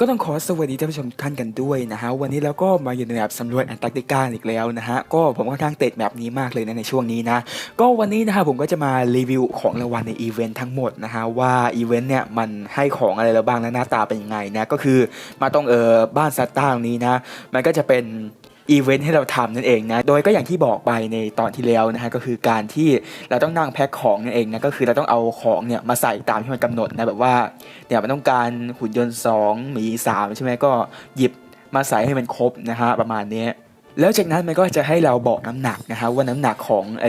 ก็ต้องขอสวัสดีท่านผู้ชมทุกท่านกันด้วยนะฮะวันนี้เราก็มาอยู่ในแบบสำรวจแอนตาร์กติกาอีกแล้วนะฮะก็ผมค่อนข้างเตะแบบนี้มากเลยนะในช่วงนี้นะก็วันนี้นะฮะผมก็จะมารีวิวของรางวัลในอีเวนต์ทั้งหมดนะฮะว่าอีเวนต์เนี่ยมันให้ของอะไรเราบ้างและหน้าตาเป็นยังไงนะก็คือมาตรงเออบ้านซัตตาตรงนี้นะมันก็จะเป็น อีเวนต์ให้เราทำนั่นเองนะ โดยก็อย่างที่บอกไปในตอนที่แล้วนะฮะก็คือการที่เราต้องนั่งแพ็คของนั่นเองนะก็คือเราต้องเอาของเนี่ยมาใส่ตามที่มันกำหนดนะแบบว่าเนี่ยมันต้องการหุ่นยนต์2หมี3ใช่ไหมก็หยิบมาใส่ให้มันครบนะฮะประมาณนี้แล้วจากนั้นมันก็จะให้เราบอกน้ำหนักนะฮะว่าน้ำหนักของไอ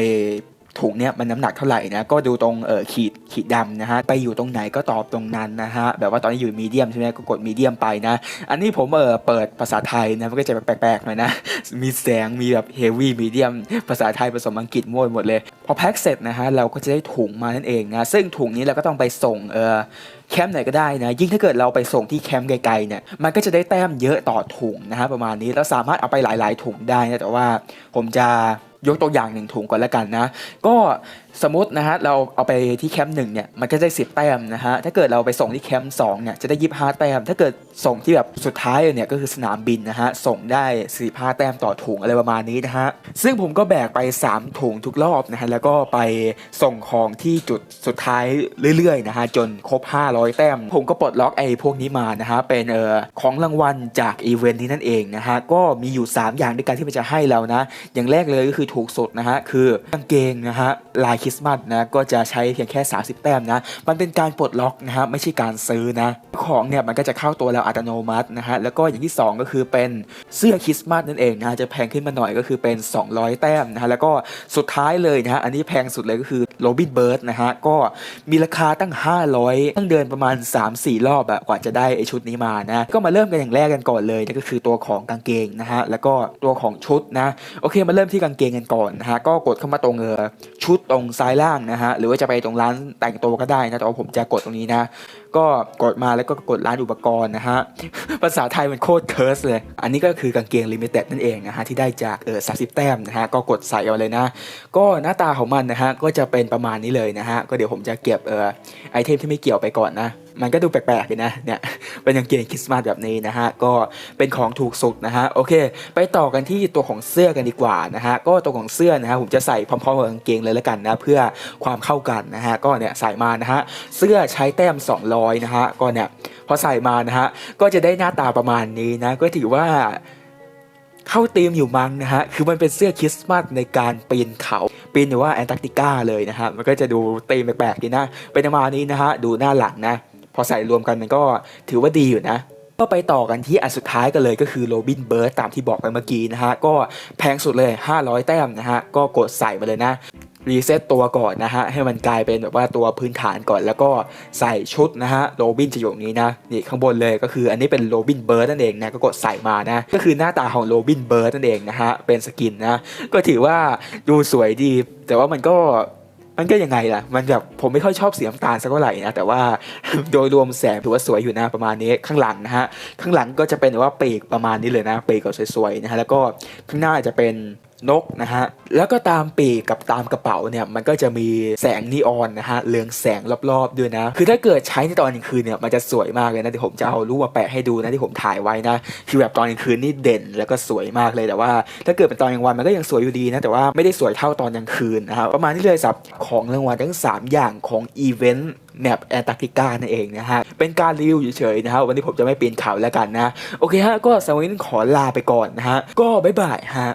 ถุงเนี่ยมันน้ำหนักเท่าไหร่นะก็ดูตรงเออขีดขีดดำนะฮะไปอยู่ตรงไหนก็ตอบตรงนั้นนะฮะแบบว่าตอนนี้อยู่มีเดียมใช่ไหมก็กดมีเดียมไปนะ อันนี้ผมเออเปิดภาษาไทยนะมันก็จะแปลกๆหน่อยนะมีแสงมีแบบเฮฟวี่มีเดียมภาษาไทยผสมอังกฤษมั่วหมดเลยพอแพ็คเสร็จนะฮะเราก็จะได้ถุงมานั่นเองนะซึ่งถุงนี้เราก็ต้องไปส่งเออแคมป์ไหนก็ได้นะ ยิ่งถ้าเกิดเราไปส่งที่แคมป์ไกลๆเนี่ย มันก็จะได้แต้มเยอะต่อถุงนะฮะประมาณนี้ แล้วสามารถเอาไปหลายๆถุงได้นะ แต่ว่าผมจะ ยกตัวอย่างหนึ่งถุงก่อนล้วกันนะ ก็สมมตินะฮะเราเอาไปที่แคมป์หนึ่งเนี่ยมันก็จะได้สิบแต้มนะฮะถ้าเกิดเราไปส่งที่แคมป์สองเนี่ยจะได้ยี่ห้าแต้ม ถ้าเกิดส่งที่แบบสุดท้ายเลยเนี่ยก็คือสนามบินนะฮะส่งได้สี่ห้าแต้มต่อถุงอะไรประมาณนี้นะฮะซึ่งผมก็แบกไป 3 ถุงทุกรอบนะฮะแล้วก็ไปส่งของที่จุดสุดท้ายเรื่อยๆนะฮะจนครบ 500 แต้ม ผมก็ปลดล็อกไอ้พวกนี้มานะฮะเป็นเอ่อของรางวัลจากอีเวนต์นี้นั่นเองนะฮะก็มีอยู่ 3 อย่างด้วยกันที่มันจะให้เรานะอย่างแรกเลยก็คือถูกสุดนะฮะคือกางเกงนะฮะลายคริสต์มาสนะก็จะใช้เพียงแค่ 30 แต้มนะมันเป็นการปลดล็อกนะฮะไม่ใช่การซื้อนะของเนี่ยมันก็จะเข้าตัวเราอัตโนมัตินะฮะแล้วก็อย่างที่ 2 ก็คือเป็นเสื้อคริสต์มาสนั่นเองนะฮะจะแพงขึ้นมาหน่อยก็คือเป็น 200 แต้มนะฮะแล้วก็สุดท้ายเลยนะฮะอันนี้แพงสุดเลยก็คือโรบินเบิร์ดนะฮะก็มีราคาตั้ง 500ต้องเดินประมาณ 3-4 รอบอะกว่าจะได้ไอชุดนี้มานะก็มาเริ่มกันอย่างแรกกันก่อนเลยนั่นก็คือตัวของกางเกงนะฮะแล้วก็ตัวของชุดนะโอเคมาเริ่มที่กางเกงกันก่อนนะฮะก็กดเข้ามาตรงเออ ชุดตรงซ้ายล่างนะฮะหรือว่าจะไปตรงร้านแต่งตัวก็ได้นะแต่ว่าผมจะกดตรงนี้นะ ก็กดมาแล้วก็กดร้านอุปกรณ์นะฮะภาษาไทยมันโคตรเคิร์สเลย อันนี้ก็คือกางเกงลิมิเต็ดนั่นเองนะฮะที่ได้จากเออสาแต้มนะฮะก็กดใส่เอาเลยนะ ก็หน้าตาของมันนะฮะก็จะเป็นประมาณนี้เลยนะฮะก็เดี๋ยวผมจะเก็บเออไอเทมที่ไม่เกี่ยวไปก่อนนะมันก็ดูแปลกๆเลยนะเนี่ยเป็นกางเกงคริสต์มาสแบบนี้นะฮะก็เป็นของถูกสุดนะฮะโอเค ไปต่อกันที่ตัวของเสื้อกันดีกว่านะฮะก็ตัวของเสื้อนะฮะผมจะใส่พร้อมๆกับกางเกงเลยแล้วกันนะเพื่อความเข้ากันนะฮะก็เนี่ยใส่มานะฮะเสื้อใช้แต้ม 200นะฮะก็เนี่ยพอใส่มานะฮะก็จะได้หน้าตาประมาณนี้นะก็ถือว่าเข้าธีมอยู่มั้งนะฮะ คือมันเป็นเสื้อคริสต์มาสในการปีนเขา ปีนหรือว่าแอนตาร์กติกาเลยนะฮะ มันก็จะดูธีมแปลกๆดีนะ เป็นประมาณนี้นะฮะ ดูหน้าหลังนะ พอใส่รวมกันมันก็ถือว่าดีอยู่นะ ก็ไปต่อกันที่อันสุดท้ายกันเลยก็คือโรบินเบิร์ตตามที่บอกไปเมื่อกี้นะฮะ ก็แพงสุดเลย 500 แต้มนะฮะ ก็กดใส่มาเลยนะ รีเซ็ตตัวก่อนนะฮะให้มันกลายเป็นแบบว่าตัวพื้นฐานก่อน แล้วก็ใส่ชุดนะฮะโรบินจะอยู่นี้นะนี่ข้างบนเลยก็คืออันนี้เป็นโรบินเบิร์ดนั่นเองนะก็กดใส่มานะก็คือหน้าตาของโรบินเบิร์ดนั่นเองนะฮะเป็นสกินนะก็ถือว่าดูสวยดี แต่ว่ามันก็มันก็ยังไงล่ะ มันแบบผมไม่ค่อยชอบสีน้ำตาลสักเท่าไหร่นะ แต่ว่าโดยรวมแสงถือว่าสวยอยู่นะประมาณนี้ข้างหลังนะฮะ ข้างหลังก็จะเป็นแบบว่าปีกประมาณนี้เลยนะปีกก็สวยๆนะฮะ แล้วก็ข้างหน้าจะเป็น นกนะฮะแล้วก็ตามปีกกับตามกระเป๋าเนี่ยมันก็จะมีแสงนีออนนะฮะเรืองแสงรอบๆด้วยนะ คือถ้าเกิดใช้ในตอนกลางคืนเนี่ยมันจะสวยมากเลยนะเดี๋ยวผมจะเอารูปมาแปะให้ดูนะที่ผมถ่ายไว้นะคือแบบตอนกลางคืนนี่เด่นแล้วก็สวยมากเลยแต่ว่า ถ้าเกิดเป็นตอนกลางวันมันก็ยังสวยอยู่ดีนะแต่ว่าไม่ได้สวยเท่าตอนกลางคืนนะครับประมาณนี้เลยสับของรางวัลทั้ง 3 อย่างของอีเวนต์แมปแอนตาร์กติกานั่นเองนะฮะ เป็นการรีวิวเฉยๆนะครับวันนี้ผมจะไม่ปีนเขาแล้วกันนะ โอเคฮะ ก็สวันขอลาไปก่อนนะฮะ ก็บ๊ายบายฮะ